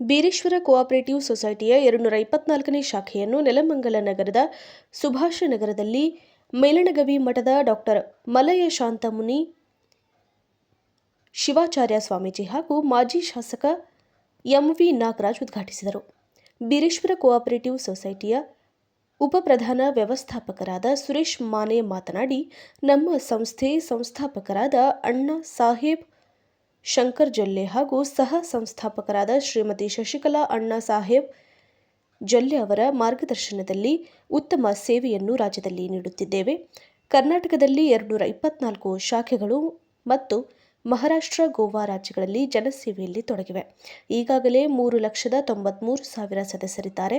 Bireshwara cooperative ಸೊಸೈಟಿಯ ಎರಡುನೂರ ಇಪ್ಪತ್ನಾಲ್ಕನೇ ಶಾಖೆಯನ್ನು ನೆಲಮಂಗಲ ನಗರದ ಸುಭಾಷ ನಗರದಲ್ಲಿ ಮೇಲಣಗವಿ ಮಠದ ಡಾಕ್ಟರ್ ಮಲಯ ಶಾಂತಮುನಿ, ಶಿವಾಚಾರ್ಯ ಸ್ವಾಮೀಜಿ ಹಾಗೂ ಮಾಜಿ ಶಾಸಕ ಎಂವಿ ನಾಗರಾಜ್ ಉದ್ಘಾಟಿಸಿದರು. ಬೀರೇಶ್ವರ ಕೋಆಪರೇಟಿವ್ ಸೊಸೈಟಿಯ ಉಪಪ್ರಧಾನ ವ್ಯವಸ್ಥಾಪಕರಾದ ಸುರೇಶ್ ಮಾನೆ ಮಾತನಾಡಿ, ನಮ್ಮ ಸಂಸ್ಥೆ ಸಂಸ್ಥಾಪಕರಾದ ಅಣ್ಣಾ ಸಾಹೇಬ್ ಶಂಕರ್ ಜೊಲ್ಲೆ ಹಾಗೂ ಸಹ ಸಂಸ್ಥಾಪಕರಾದ ಶ್ರೀಮತಿ ಶಶಿಕಲಾ ಅಣ್ಣಾ ಸಾಹೇಬ್ ಜೊಲ್ಲೆ ಅವರ ಮಾರ್ಗದರ್ಶನದಲ್ಲಿ ಉತ್ತಮ ಸೇವೆಯನ್ನು ರಾಜ್ಯದಲ್ಲಿ ನೀಡುತ್ತಿದ್ದೇವೆ. ಕರ್ನಾಟಕದಲ್ಲಿ ಎರಡುನೂರ ಇಪ್ಪತ್ನಾಲ್ಕು ಶಾಖೆಗಳು ಮತ್ತು ಮಹಾರಾಷ್ಟ್ರ, ಗೋವಾ ರಾಜ್ಯಗಳಲ್ಲಿ ಜನಸೇವೆಯಲ್ಲಿ ತೊಡಗಿವೆ. ಈಗಾಗಲೇ ಮೂರು ಲಕ್ಷದ ತೊಂಬತ್ಮೂರು ಸಾವಿರ ಸದಸ್ಯರಿದ್ದಾರೆ.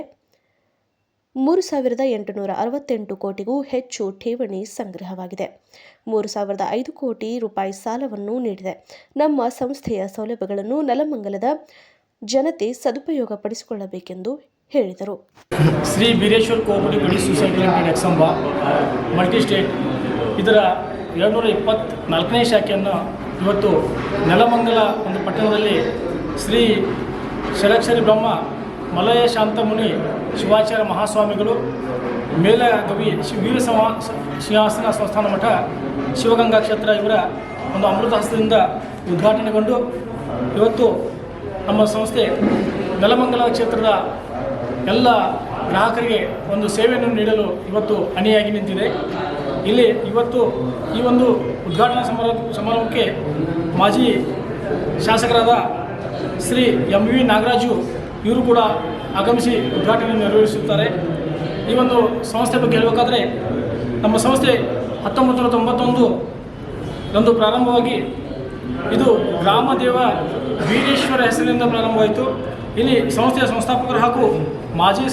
ಮೂರು ಸಾವಿರದ ಎಂಟುನೂರ ಅರವತ್ತೆಂಟು ಕೋಟಿಗೂ ಹೆಚ್ಚು ಠೇವಣಿ ಸಂಗ್ರಹವಾಗಿದೆ. ಮೂರು ಸಾವಿರದ ಐದು ಕೋಟಿ ರೂಪಾಯಿ ಸಾಲವನ್ನು ನೀಡಿದೆ. ನಮ್ಮ ಸಂಸ್ಥೆಯ ಸೌಲಭ್ಯಗಳನ್ನು ನಲಮಂಗಲದ ಜನತೆ ಸದುಪಯೋಗಪಡಿಸಿಕೊಳ್ಳಬೇಕೆಂದು ಹೇಳಿದರು. Shri Beereshwar co-operative credit society limited Eksamba multi state ಇದರ ಎರಡುನೂರ ಇಪ್ಪತ್ನಾಲ್ಕನೇ ಶಾಖೆಯನ್ನು ಇವತ್ತು ನೆಲಮಂಗಲ ಒಂದು ಪಟ್ಟಣದಲ್ಲಿ ಶ್ರೀ ಷಡಕ್ಷರಿ ಬ್ರಹ್ಮ ಮಲಯ ಶಾಂತಮುನಿ ಶಿವಾಚಾರ್ಯ ಮಹಾಸ್ವಾಮಿಗಳು ಮೇಲಗವಿ ಶಿ- ವೀರ ಸಿಂಹಾಸನ ಸಂಸ್ಥಾನ ಮಠ, ಶಿವಗಂಗಾ ಕ್ಷೇತ್ರ ಇವರ ಒಂದು ಅಮೃತ ಹಸ್ತದಿಂದ ಉದ್ಘಾಟನೆಗೊಂಡು ಇವತ್ತು ನಮ್ಮ ಸಂಸ್ಥೆ ನೆಲಮಂಗಲ ಕ್ಷೇತ್ರದ ಎಲ್ಲ ಗ್ರಾಹಕರಿಗೆ ಒಂದು ಸೇವೆಯನ್ನು ನೀಡಲು ಇವತ್ತು ಅಣಿಯಾಗಿ ನಿಂತಿದೆ. ಇಲ್ಲಿ ಇವತ್ತು ಈ ಒಂದು ಉದ್ಘಾಟನಾ ಸಮಾರ, ಸಮಾರಂಭಕ್ಕೆ ಮಾಜಿ ಶಾಸಕರಾದ ಶ್ರೀ ಎಂ ವಿ ನಾಗರಾಜು ಇವರು ಕೂಡ ಆಗಮಿಸಿ ಉದ್ಘಾಟನೆ ನೆರವೇರಿಸುತ್ತಾರೆ. ಈ ಒಂದು ಸಂಸ್ಥೆ ಬಗ್ಗೆ ಹೇಳಬೇಕಾದ್ರೆ, ನಮ್ಮ ಸಂಸ್ಥೆ ಹತ್ತೊಂಬತ್ತು ನೂರ ತೊಂಬತ್ತೊಂದು ರಂದು ಪ್ರಾರಂಭವಾಗಿ ಇದು ಗ್ರಾಮದೇವ ವೀರೇಶ್ವರ ಹೆಸರಿನಿಂದ ಪ್ರಾರಂಭವಾಯಿತು. ಇಲ್ಲಿ ಸಂಸ್ಥೆಯ ಸಂಸ್ಥಾಪಕರು ಹಾಗೂ ಮಾಜಿ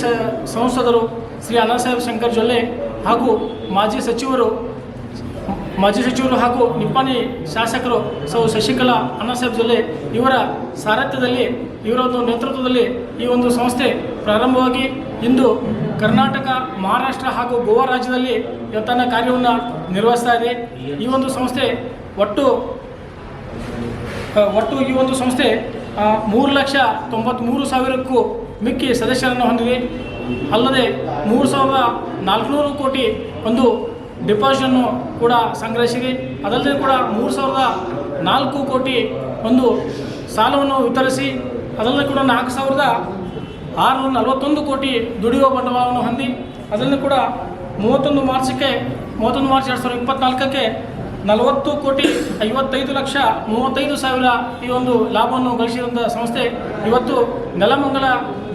ಸಂಸದರು ಶ್ರೀ ಅಣ್ಣಾಸಾಹೇಬ್ ಶಂಕರ್ ಜೊಲ್ಲೆ ಹಾಗೂ ಮಾಜಿ ಸಚಿವರು ಮಾಜಿ ಸಚಿವರು ಹಾಗೂ ನಿಪ್ಪಾನಿ ಶಾಸಕರು ಸೌ. ಶಶಿಕಲಾ ಅಣ್ಣಾಸಾಹೇಬ್ ಜೊಲ್ಲೆ ಇವರ ಸಾರಥ್ಯದಲ್ಲಿ, ಇವರ ಒಂದು ನೇತೃತ್ವದಲ್ಲಿ ಈ ಒಂದು ಸಂಸ್ಥೆ ಪ್ರಾರಂಭವಾಗಿ ಇಂದು ಕರ್ನಾಟಕ, ಮಹಾರಾಷ್ಟ್ರ ಹಾಗೂ ಗೋವಾ ರಾಜ್ಯದಲ್ಲಿ ತನ್ನ ಕಾರ್ಯವನ್ನು ನಿರ್ವಹಿಸ್ತಾ ಇದೆ. ಈ ಒಂದು ಸಂಸ್ಥೆ ಒಟ್ಟು ಒಟ್ಟು ಈ ಒಂದು ಸಂಸ್ಥೆ ಮೂರು ಲಕ್ಷ ತೊಂಬತ್ತ್ಮೂರು ಸಾವಿರಕ್ಕೂ ಮಿಕ್ಕಿ ಸದಸ್ಯರನ್ನು ಹೊಂದಿದೆ. ಅಲ್ಲದೆ ಮೂರು ಸಾವಿರದ ನಾಲ್ಕುನೂರು ಕೋಟಿ ಒಂದು ಡಿಪಾಸಿಟನ್ನು ಕೂಡ ಸಂಗ್ರಹಿಸಿದೆ ಅದಲ್ಲದೆ ಕೂಡ ಮೂರು ಸಾವಿರದ ನಾಲ್ಕು ಕೋಟಿ ಒಂದು ಸಾಲವನ್ನು ವಿತರಿಸಿ, ಅದಲ್ಲದೆ ಕೂಡ ನಾಲ್ಕು ಸಾವಿರದ ಆರುನೂರ ನಲವತ್ತೊಂದು ಕೋಟಿ ದುಡಿಯುವ ಬಂಡವಾಳವನ್ನು ಹೊಂದಿ ಅದನ್ನು ಕೂಡ ಮೂವತ್ತೊಂದು ಮಾರ್ಚಕ್ಕೆ ಮೂವತ್ತೊಂದು ಮಾರ್ಚ್ ಎರಡು ಸಾವಿರದ ಇಪ್ಪತ್ನಾಲ್ಕಕ್ಕೆ ನಲವತ್ತು ಕೋಟಿ ಐವತ್ತೈದು ಲಕ್ಷ ಮೂವತ್ತೈದು ಸಾವಿರ ಈ ಒಂದು ಲಾಭವನ್ನು ಗಳಿಸಿದಂಥ ಸಂಸ್ಥೆ. ಇವತ್ತು ನೆಲಮಂಗಲ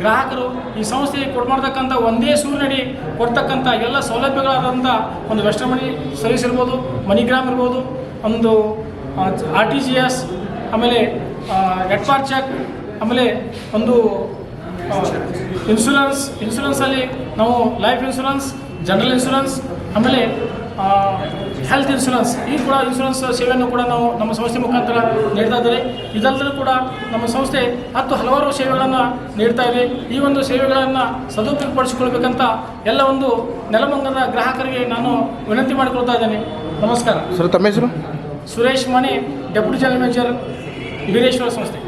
ಗ್ರಾಹಕರು ಈ ಸಂಸ್ಥೆಗೆ ಕೊಡ್ಮಾಡ್ತಕ್ಕಂಥ ಒಂದೇ ಸೂರಿನಡಿ ಕೊಡ್ತಕ್ಕಂಥ ಎಲ್ಲ ಸೌಲಭ್ಯಗಳಾದಂಥ ಒಂದು ವೆಸ್ಟರ್ನ್ ಮನಿ ಸರ್ವಿಸ್ ಇರ್ಬೋದು ಮನಿಗ್ರಾಮ್ ಇರ್ಬೋದು, ಒಂದು ಆರ್ ಟಿ ಜಿ ಎಸ್, ಆಮೇಲೆ ಎಟ್ಪಾರ್ ಚೆಕ್, ಆಮೇಲೆ ಒಂದು ಇನ್ಶೂರೆನ್ಸ್ ಇನ್ಶೂರೆನ್ಸಲ್ಲಿ ನಾವು ಲೈಫ್ ಇನ್ಶೂರೆನ್ಸ್ ಜನರಲ್ ಇನ್ಶೂರೆನ್ಸ್ ಆಮೇಲೆ ಹೆಲ್ತ್ ಇನ್ಶೂರೆನ್ಸ್ ಈ ಕೂಡ ಇನ್ಶೂರೆನ್ಸ್ ಸೇವೆಯನ್ನು ಕೂಡ ನಾವು ನಮ್ಮ ಸಂಸ್ಥೆ ಮುಖಾಂತರ ನೀಡ್ತಾ ಇದ್ದಾರೆ ಇದಲ್ಲದೆ ಕೂಡ ನಮ್ಮ ಸಂಸ್ಥೆ ಹತ್ತು ಹಲವಾರು ಸೇವೆಗಳನ್ನು ನೀಡ್ತಾ ಇದೆ. ಈ ಒಂದು ಸೇವೆಗಳನ್ನು ಸದುಪಯೋಗಪಡಿಸಿಕೊಳ್ಬೇಕಂತ ಎಲ್ಲ ಒಂದು ನೆಲಮಂಗಲದ ಗ್ರಾಹಕರಿಗೆ ನಾನು ವಿನಂತಿ ಮಾಡಿಕೊಳ್ತಾ ಇದ್ದೇನೆ. ನಮಸ್ಕಾರ. ಸರ್ ತಮ್ಮ ಹೆಸರು? ಸುರೇಶ್ ಮನೆ ಡೆಪ್ಯೂಟಿ ಜನರಲ್ ಮ್ಯಾನೇಜರ್ ವೀರೇಶ್ವರ ಸಂಸ್ಥೆ.